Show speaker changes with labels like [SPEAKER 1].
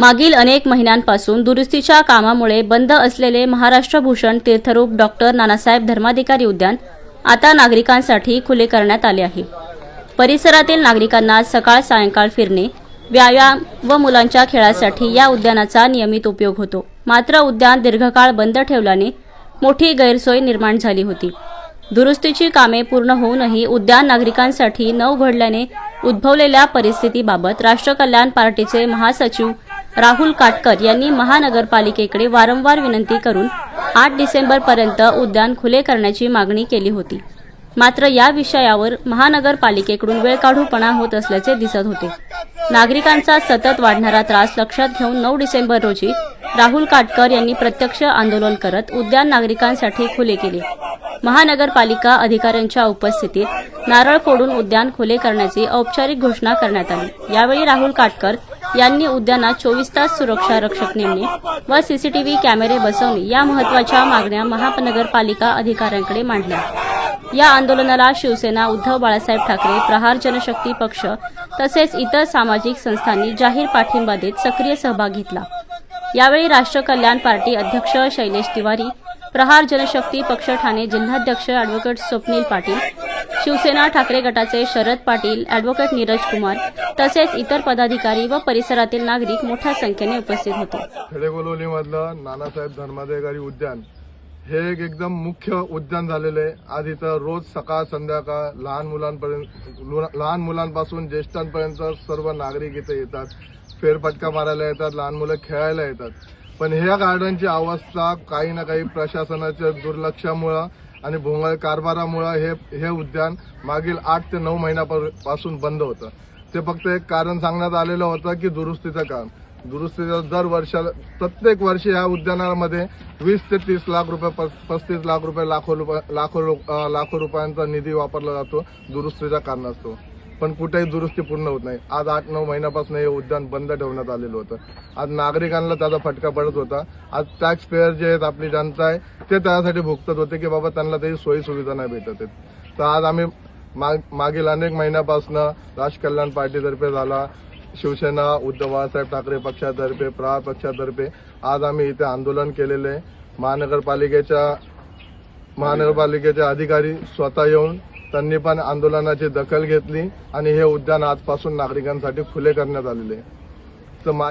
[SPEAKER 1] मागील अनेक महिन्यांपासून दुरुस्तीच्या कामामुळे बंद असलेले महाराष्ट्र भूषण तीर्थरूप डॉक्टर नानासाहेब धर्माधिकारी उद्यान आता नागरिकांसाठी खुले करण्यात आले आहे. परिसरातील नागरिकांना सकाळ सायंकाळ फिरणे व्यायाम व मुलांच्या खेळासाठी या उद्यानाचा नियमित उपयोग होतो. मात्र उद्यान दीर्घकाळ बंद ठेवल्याने मोठी गैरसोय निर्माण झाली होती. दुरुस्तीची कामे पूर्ण होऊनही उद्यान नागरिकांसाठी न उघडल्याने उद्भवलेल्या परिस्थितीबाबत राष्ट्र कल्याण पार्टीचे महासचिव राहुल काटकर यांनी महानगरपालिकेकडे वारंवार विनंती करून आठ डिसेंबरपर्यंत उद्यान खुले करण्याची मागणी केली होती. मात्र या विषयावर महानगरपालिकेकडून वेळकाढूपणा होत असल्याचे दिसत होते. नागरिकांचा सतत वाढणारा त्रास लक्षात घेऊन नऊ डिसेंबर रोजी राहुल काटकर यांनी प्रत्यक्ष आंदोलन करत उद्यान नागरिकांसाठी खुले केले. महानगरपालिका अधिकाऱ्यांच्या उपस्थितीत नारळ फोडून उद्यान खुले करण्याची औपचारिक घोषणा करण्यात आली. यावेळी राहुल काटकर यांनी उद्यानात चोवीस तास सुरक्षा रक्षक नेमणे व सीसीटीव्ही कॅमेरे बसवणे या महत्त्वाच्या मागण्या महानगरपालिका अधिकाऱ्यांकडे मांडल्या. या आंदोलनाला शिवसेना उद्धव बाळासाहेब ठाकरे प्रहार जनशक्ती पक्ष तसेच इतर सामाजिक संस्थांनी जाहीर पाठिंबा देत सक्रिय सहभाग घेतला. यावेळी राष्ट्र कल्याण पार्टी अध्यक्ष शैलेश तिवारी प्रहार जनशक्ती पक्ष ठाणे जिल्हाध्यक्ष अॅडव्होकेट स्वप्नील पाटील शिवसेना ठाकरे गटाचे शरद पाटील अॅडव्होकेट नीरज कुमार तसेच इतर पदाधिकारी व परिसरातील नागरिक मोठ्या संख्येने उपस्थित होते.
[SPEAKER 2] खेडेगोलवलीमधलं नानासाहेब धर्माधिकारी उद्यान हे एक एकदम मुख्य उद्यान झालेलं आहे. आज इथं रोज सकाळ संध्याकाळ लहान मुलांपर्यंत लहान मुलांपासून ज्येष्ठांपर्यंत सर्व नागरिक इथे येतात. फेरफटका मारायला येतात लहान मुलं खेळायला येतात. पण ह्या गार्डनची अवस्था काही ना काही प्रशासनाच्या दुर्लक्षामुळं आणि भोंगळ कारभारामुळं हे हे उद्यान मागील आठ ते नऊ महिन्यापासून बंद होतं. ते फक्त एक कारण सांगण्यात आलेलं होतं की दुरुस्तीचं काम. दुरुस्तीचं दर वर्षाला प्रत्येक वर्षी ह्या उद्यानामध्ये वीस ते तीस लाख रुपये पस- पस्तीस लाख रुपये लाखो रुपये लाखो लाखो रुपयांचा निधी वापरला जातो दुरुस्तीचा कारण असतो पण कुठेही दुरुस्ती पूर्ण होत नाही. आज आठ नऊ महिन्यापासून हे उद्यान बंद ठेवण्यात आलेलं होतं. आज नागरिकांना त्याचा फटका पडत होता. आज टॅक्स पेअर जे आहेत आपली जनता आहे ते त्यासाठी भुगतत होते की बाबा त्यांना त्याची सोयी सुविधा नाही भेटत आहेत. तर आज आम्ही माग- मागील अनेक महिन्यापासून राजकल्याण कल्याण पार्टीतर्फे झाला शिवसेना उद्धव बाळासाहेब ठाकरे पक्षातर्फे प्रहार पक्षातर्फे आज आम्ही इथे आंदोलन केलेले आहे. महानगरपालिकेच्या महानगरपालिकेचे अधिकारी स्वतः येऊन त्यांनी पण आंदोलनाची दखल घेतली आणि हे उद्यान आजपासून नागरिकांसाठी खुले करण्यात आलेले तर मा-